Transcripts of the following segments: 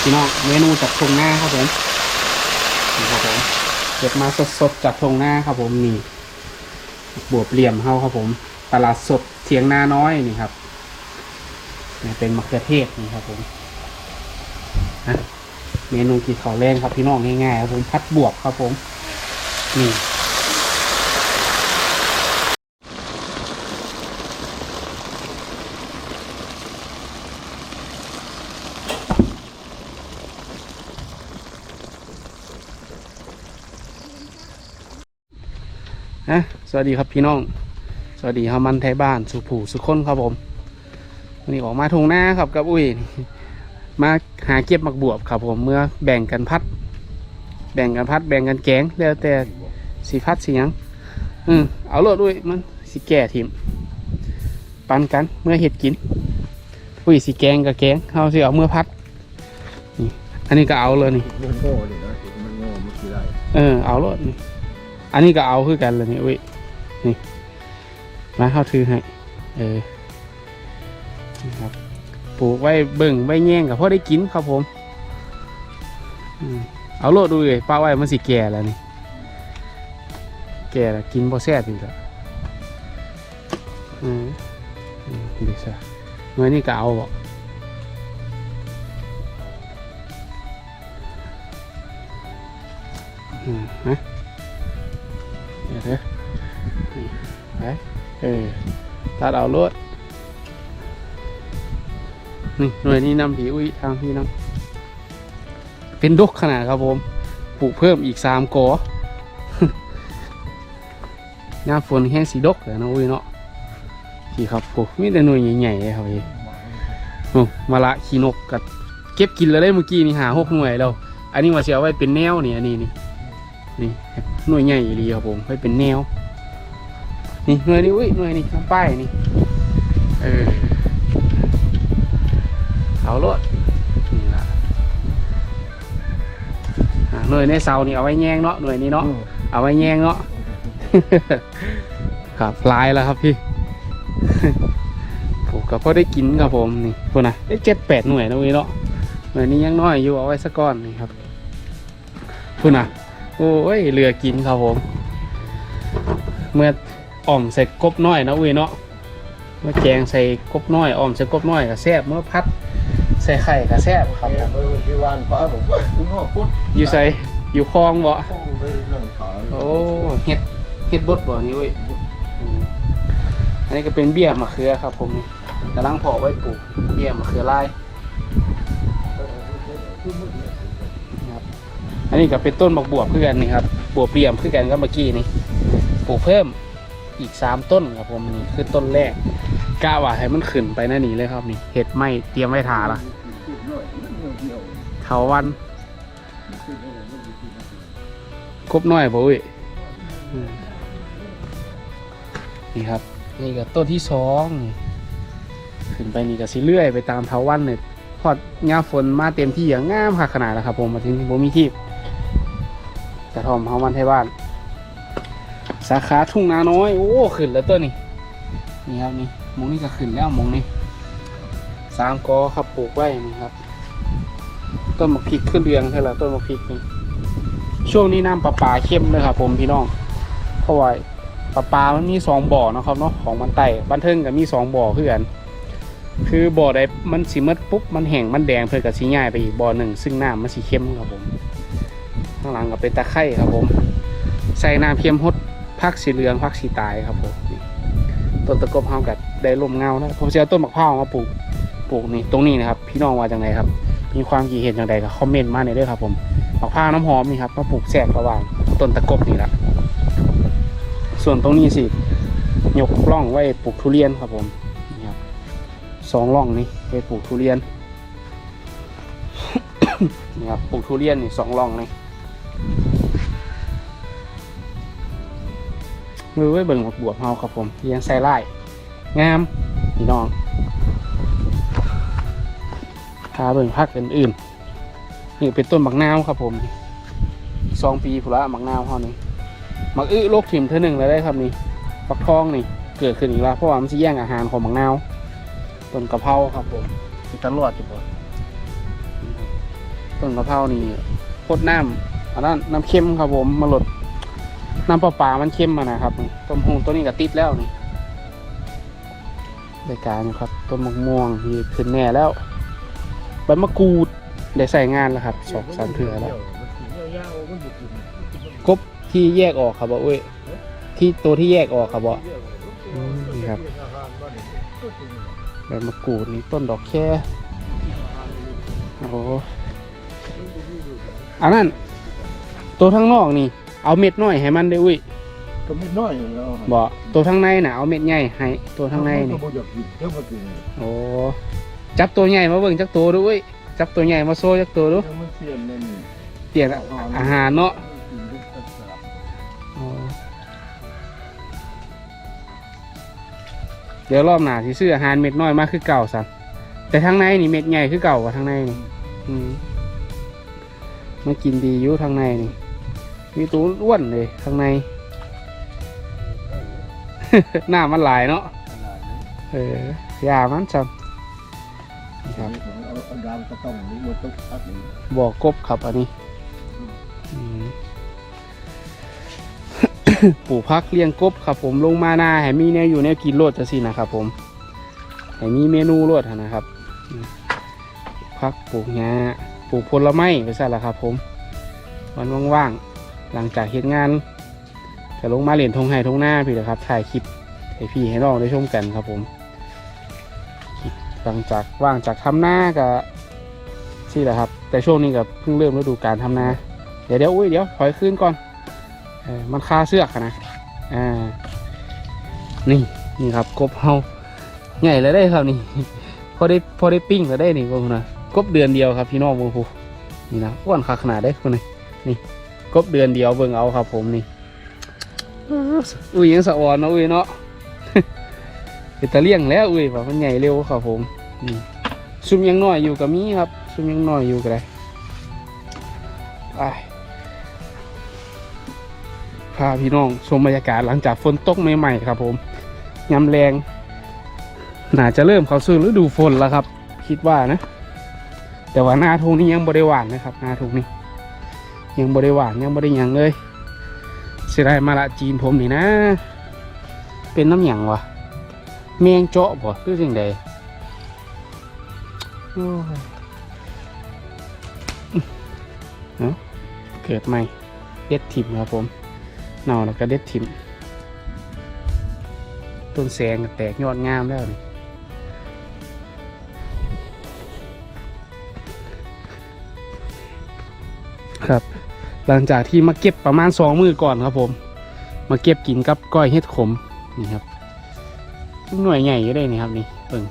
พี่น้องเมนูจากทงหน้าครับผมนี่ครับผมเก็บมาสดๆจากทงหน้าครับผมนี่บวบเหลี่ยมเฮาครับผม ตลาดสดเทียงนาน้อยนี่ครับนี่เป็นมะเขือเทศนี่ครับผมนะเมนูกีเขาวแรงครับพี่น้องง่ายๆครับผมพัดบวบครับผมนี่นะส วัสดีครับพี่น้อง สวัสดีเฮามันไทยบ้านสุผูสุคนครับผมวันนี้ออกมาทงหน้าครับกับอุ้ย มาหาเก็บหมักบวบครับผมเมื่อแบ่งกันพัด แบ่งกันพัด แบ่งกันแกงแล้วแต่สีพัดสีหยังอืมเอาโลดด้วยมันสีแก่ทิมปันกันเมื่อเห็ดกินอุ้ยสีแกงกับแกงเอาสิเอาเมื่อพัดนี่อันนี้ก็เอาเลยนี่มันโง่เลยนะมันโง่เมื่อกี้ได้เออเอาโลดนี่อันนี้ก็เอาคือกันเลยนี่อุ้ย นี่มาเข้าถือให้เออนี่ครับปลูกไว้เบิ่งไว้แย่งกับพ่อได้กินครับผมเอาโลดดูเลยป้าไว้มันสิแก่แล้วนี่ แก่แล้วกินพอแซ่บอีกแล้วอืมอืมดีซะเมื่อนี่ก็เอาบ่อืมนะเดี๋ยวเด้อ ไปเออตัดเอาโลดนี่หน่วยนี้นำผีอุ้ยทางพี่น้ำเป็นดกขนาดครับผมปลูกเพิ่มอีกสามกอหน้าฝนแห้งสีดกเลยนะอุ้ยเนาะพี่ครับโอ้มีแต่หน่วยใหญ่ๆเลยครับพี่มาละขี้นกกับเก็บกินแล้วได้เมื่อกี้นี่หาหกหน่วยแล้วอันนี้มาเสียไว้เป็นแนวนี่อันนี้นี่นี่หน่วยใหญ่ดีครับผมไว้เป็นแนว นี่หน่วยนี้อุ้ยหน่วยนี้น้ำป้ายนี่เออเอาโลดนี่ละอ่าหน่วยในเสานี่เอาไว้แยงเนาะหน่วยนี้เนาะเอาไว้แยงเนาะครับลายแล้วครับพี่ผมก็พอได้กินครับผมนี่พวกนะได้เจ็ดแปดหน่วยนะเว้ยเนาะหน่วยนี้ยังน้อยอยู่เอาไว้สักก้อนนี่ครับพูดนะโอ้ยเรือกินครับผม เมื่อ อ่อมใส่กบน้อยนะเว้ยเนาะเมื่อแกงใส่กบน้อยอ่อมใส่กบน้อยก็แซ่บเมื่อพัดใส่ไข่ก็แซ่บครับผมเออที่วานป้าผมอยู่ใส่อยู่คลองบ่โอ้เฮ็ดเฮ็ดบดบ่นี่เว้ยอันนี้ก็เป็นเบี้ยมะเขือครับ ผมนี่กำลังเพาะไว้ปลูกเบี้ยมะเขือลายครับอันนี้ก็เป็นต้นบักบวบคือกันนี่ครับบวบเรียมคือกันกับเมื่อกี้นี่ปลูกเพิ่ม อีกสามต้นครับผมนี่คือต้นแรกกะว่าให้มันขึ้นไปหนั่นนี่เลยครับนี่เห็ดไม่เตรียมไว้ทาละเถาวันครบหน่อยบ่เว้ยนี่ครับ นี่ก็ต้นที่สองขึ้นไปนี่ก็สิเลื่อยไปตามเทาวันเลยพอดงาฝนมาเต็มที่อย่างงามค่ะขนาดแล้วครับ ผมมาถึงบ่มีที่กระทอมเฮาวันไทยบ้าน สาขาทุ่งนาน้อย โอ้ขึ้นแล้วต้นนี่นี่ครับนี่มงนี่ก็ขึ้นแล้วมงนี่สามกอครับปลูกไว้นี่ครับต้นมะพริกขึ้นเรืองใช่ล้วต้นมะพริกนี่ช่วงนี้น้ำประปาเข้มเลยครับ ผมพี่น้องเพราะว่าประปามันมีสองบ่อนะครับเนาะของมันไต่บ้านเทิงก็มีสองบ่อคือกันคือบ่อใดมันสีมืดปุ๊บมันแห้งมันแดงเพื่อกับสีง่ายไปอีกบ่อหนึ่งซึ่งน้ำมันสีเข้มครับผม ข้างหลังก็เป็นตะไคร่ครับผม ใส่น้ำเค็มฮด พักสีเหลืองพักสีตายครับผมต้นตะกบเฮากัดได้ลมเงานะผมจะเอาต้นมะพร้าวมาปลูกปลูกนี่ตรงนี้นะครับพี่น้องว่าจังไงครับ มีความคิดเห็นอย่างไรก็คอมเมนต์มาในด้วยครับ ผมมะพร้าวน้ำหอมนี่ครับมาปลูกแทรกระหว่างต้นตะกบนี่แหละส่วนตรงนี้สิยกร่องไว้ปลูกทุเรียนครับผมนี่ครับสองร่องนี่ไว้ปลูกทุเรียนนี่ครับปลูกทุเรียนนี่สองร่องนี่ มือไว้เบิ่งหมกบวบเฮาครับผมเลี้ยงใส่ไร่งามพี่น้องพาเบิ่งพักอื่นๆนี่เป็นต้นมักนาวครับผมสองปีผุละมักนาวเท่านี้มักอื้อโรคถิ่มเท่าหนึ่งแล้วได้ครับนี่ฟักทองนี่เกิดขึ้นอีกแล้วเพราะว่ามันจะแย่งอาหารของมักนาวต้นกะเพราครับผมมีตลอดอยู่บ่ต้นกะเพรานี่โคตรน้ำอันนั้นน้ำเค็มครับผมมาลด น้ำปลาปลามันเค็มมานะครับต้นหงตัวนี้ก็ติดแล้วนี่รายการครับต้นมะม่วงที่ขึ้นแน่แล้วใบมะกรูดได้ใส่งานแล้วครับสองสามเถื่อแล้วกบที่แยกออกครับบ่เอ้ยที่ตัวที่แยกออกครับบ่อืมนี่ครับใบมะกรูดนี่ต้นดอกแค่โอ้โหอันนั้นตัวข้างนอกนี่ เอาเม็ดน้อยให้มันได้ออุ้ยก็ไม่น้อยแล้วบ่ตัวข้างในน่ะเอาเม็ดใหญ่ให้ตัวข้างในนี่ ก็บ่อยากกินเท่ามากินโอ้จับตัวใหญ่มาเบิ่งจักตัวดูอุ้ยจับตัวใหญ่มาโซ่จักตัวดูแล้วมันเสียนนั่นนี่เปลี่ยนอาหารเนาะกินด้วยกันสลับอ๋อเดี๋ยวรอบหน้าที่ซื้ออาหารเม็ดน้อยมากคือเก่าสันแต่ทางในนี่เม็ดใหญ่คือเก่ากว่าทางในนี่อืมมันกินดีอยู่ทางในนี่ มีตัวอ้วนเลยทางใน หน้ามันหลายเนาะขนาดนี้เออยามันซ้ำนี่ครับเอาเอาดาวกระต้องนี้มาตุกพักนี่บ่อกบครับอันนี้อืมปลูกพักเลี้ยงกบครับผมลงมาหน้าให้มีแนวอยู่แนวกินโลดจะสินะครับผมให้มีเมนูโลดหั้นนะครับอืมพักปลูกหญ้าปลูกผลไม้ไปซะละครับผม วันว่างๆ หลังจากเฮ็ดงานจะลงมาเล่นทงไห้ทงหน้าพี่นะครับถ่ายคลิปให้พี่ให้น้องได้ชมกันครับผมหลังจากว่างจากทำหน้ากับสิแหละครับ แต่ช่วงนี้กับเพิ่งเริ่มฤดูการทำนา เดี๋ยวเดี๋ยวอุ้ยเดี๋ยวถอยขึ้นก่อนอมันคาเสือกอะนะอ่านี่นี่ครับกบเฮาใหญ่เลยได้ครับนี่พอได้พอได้ปิ้งแล้วได้นี่พวกนะกบเดือนเดียวครับพี่น้องพวกผู้นี่นะอ้วนขาขนาดได้คนนี้นี่ กบเดือนเดียวเบิ่งเอาครับผมนี่ อุ้ยยังสะอ่อนเนาะอุ้ยเนาะเป็นตะเลี่ยงแล้วอุ้ยว่ามันใหญ่เร็วครับผมซุ่มยังน้อยอยู่กับมีครับ ซุ่มยังน้อยอยู่ก็ได้ไปพาพี่น้องชมบรรยากาศหลังจากฝนตกใหม่ๆครับ ผมยำแรงน่าจะเริ่มเข้าสู่ฤดูฝนแล้วครับ คิดว่านะ แต่ว่าหน้าทุ่งนี้ยังบริวานนะครับ หน้าทุ่งนี้ ยังบริวานยังบริยังเลยเสียดายมาละจีนผมนี่นะ เป็นน้ำหยังวะแมงเจาะบ่คือสิ่งใดเนาะเกิดใหม่เด็ดถิ่มครับผมเน่าแล้วก็เด็ดทิมต้นแสงก็แตกยอดงามแล้วนี่ หลังจากที่มาเก็บประมาณสองมือก่อนครับผม มาเก็บกินกับก้อยเห็ดขมนี่ครับหน่วยใหญ่อยู่ได้นี่ครับนี่เปิ่ง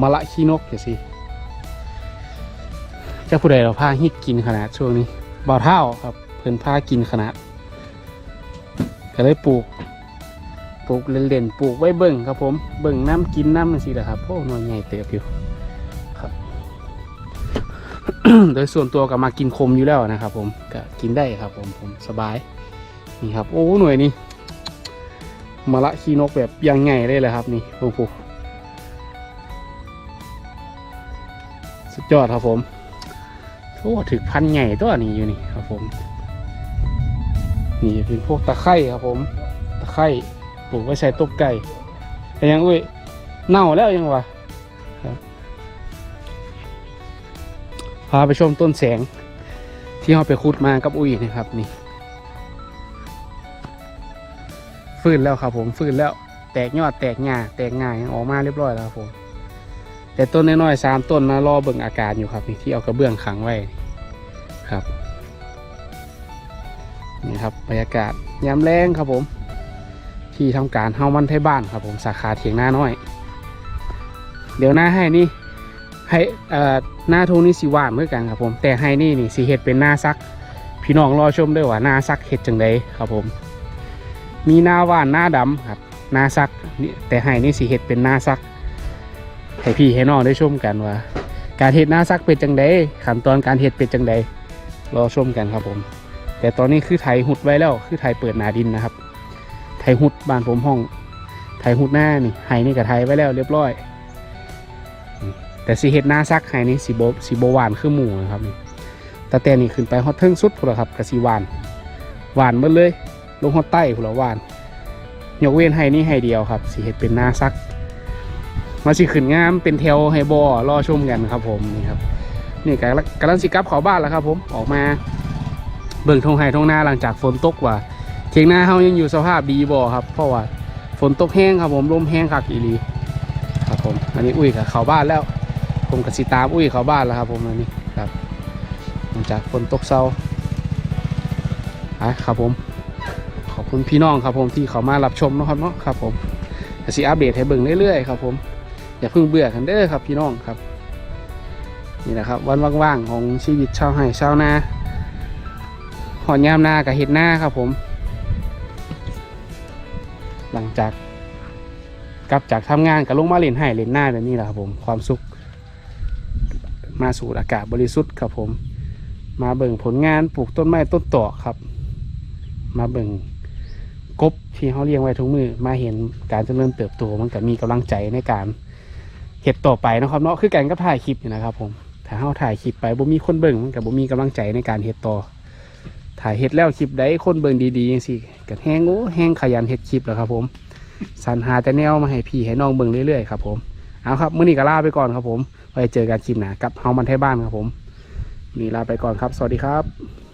มะละขี้นกเดี๋ยวสิเจ้าผู้ใดเราพาฮิตกินขนาดช่วงนี้บ่าวเท่าครับเพิ่นพากินขนาดก็เลยปลูก ปลูกเล่นๆปลูกไว้เบิ่งครับผม เบิ่งน้ำกินน้ำมันสิแหละครับโอ้หน่วยใหญ่เติบอยู่ โดยส่วนตัวก็มากินคมอยู่แล้วนะครับ ผมก็กินได้ครับ ผมผมสบาย นี่ครับ โอ้หน่วยนี้มาละขี้นกแบบยังไงได้เลยครับ นี่โอ้โหสุดยอดครับผมโอ้ถึกพันใหญ่ตัวนี้อยู่นี่ครับ ผม นี่เป็นพวกตะไคร่ครับ ผม ตะไคร่ปลูกไว้ใส่ต้มไก่แต่ยังอุ้ยเน่าแล้วยังวะ พาไปชมต้นแสง ที่เราไปขุดมากับอุ้ยนะครับนี่ฟื้นแล้วครับผมฟื้นแล้วแตกยอดแตกหญ้าแตกง่ายออกมาเรียบร้อยแล้วครับผมแต่ต้นน้อยๆสามต้นมารอเบิ่งอาการอยู่ครับนี่ที่เอากระเบื้องขังไว้ครับนี่ครับบรรยากาศยามแรงครับผม ที่ทำการเฮามันไทยบ้านครับผมสาขาเถียงหน้าน้อย เดี๋ยวหน้าให้นี่ ให้เอ่อหน้าทุงนี่สีว่านเหมือนกันครับผม แต่ให้นี่นี่สีเห็ดเป็นหน้าซัก พี่น้องรอชมด้วยว่าหน้าซักเห็ดจังไดครับผม มีหน้าว่านหน้าดำครับหน้าซักนี่แต่ให้นี่สีเห็ดเป็นหน้าซัก ให้พี่ให้น้องได้ชมกันว่า การเห็ดหน้าซักเป็นจังไดขั้นตอนการเห็ดเป็นจังไดรอชมกันครับผม แต่ตอนนี้คือไถหุดไว้แล้วคือไถเปิดหนาดินนะครับ ไถหุดบ้านผมห้อง ไถหุดหน้านี่ไห้นี่กับไถไว้แล้วเรียบร้อย แต่สีเห็ดหน้าซักไห้นี่สีโบสีโบหวานคือหมูนะครับนี่ต่แต่นี่ขึ้นไปฮอดเทิงสุดพุ่นละครับกะสีหวาน หวานหมดเลย ลงฮอดใต้พุ่นละหวาน ยกเว้นให้นี่ให้เดียวครับสิเฮ็ดเป็นหน้าซัก มาสิขึ้นงามเป็นแถวให้บอรอชมกันครับผมนี่ครับนี่กำลังกำลังสิกลับเขาบ้านแล้วครับ ผมออกมาเบิ่งทงไห้ทงหน้าหลังจากฝนตกว่าเทียงหน้าเฮายังอยู่สภาพดีบ่ครับ เพราะว่าฝนตกแห้งครับผมลมแห้งคักอีหลีครับผมอันนี้อุ้ยกับเขาบ้านแล้ว ผมกับสิตามอุ้ยเขาบ้านแล้วครับผมอันนี้ครับหลังจากฝนตกเศร้าอะครับผม ขอบคุณพี่น้องครับผมที่เขามารับชมนะครับเนาะครับผมจะสิอัปเดตให้เบิ่งเรื่อยๆครับผมอย่าเพิ่งเบื่อกันเด้อครับพี่น้องครับนี่แหละครับวันว่างๆของชีวิตชาวไร่ชาวนาหอนยามนากับเห็ดหน้าครับผม หลังจากกลับจากทำงานกับลงมาเล่นไห้เล่นหน้าแบบนี้แหละครับผมความสุข มาสูดอากาศบริสุทธิ์ครับผม มาเบิ่งผลงานปลูกต้นไม้ต้นต่อครับ มาเบิ่งกบที่เขาเลี้ยงไว้ทุกมือมาเห็นการเจริญเติบโตมันก็มีกำลังใจในการเห็ดต่อไปนะครับเนาะคือการก็ถ่ายคลิปนี่นะครับ ผมถ้าเขาถ่ายคลิปไปบ่มีคนเบิ่งมันก็บ่มีกำลังใจในการเห็ดต่อถ่ายเห็ดแล้วคลิปได้คนเบิ่งดีๆจังซี่ก็แห้งโอ้แห้งขยันเห็ดคลิปแล้วครับ ผมสรรหาแต่แนวมาให้พี่ให้น้องเบิ่งเรื่อยๆครับผมเอาครับมื้อนี้ก็ลาไปก่อนครับผม ไว้เจอกันคลิปหน้ากับเฮามันไทยบ้านครับผมนี่ลาไปก่อนครับ สวัสดีครับ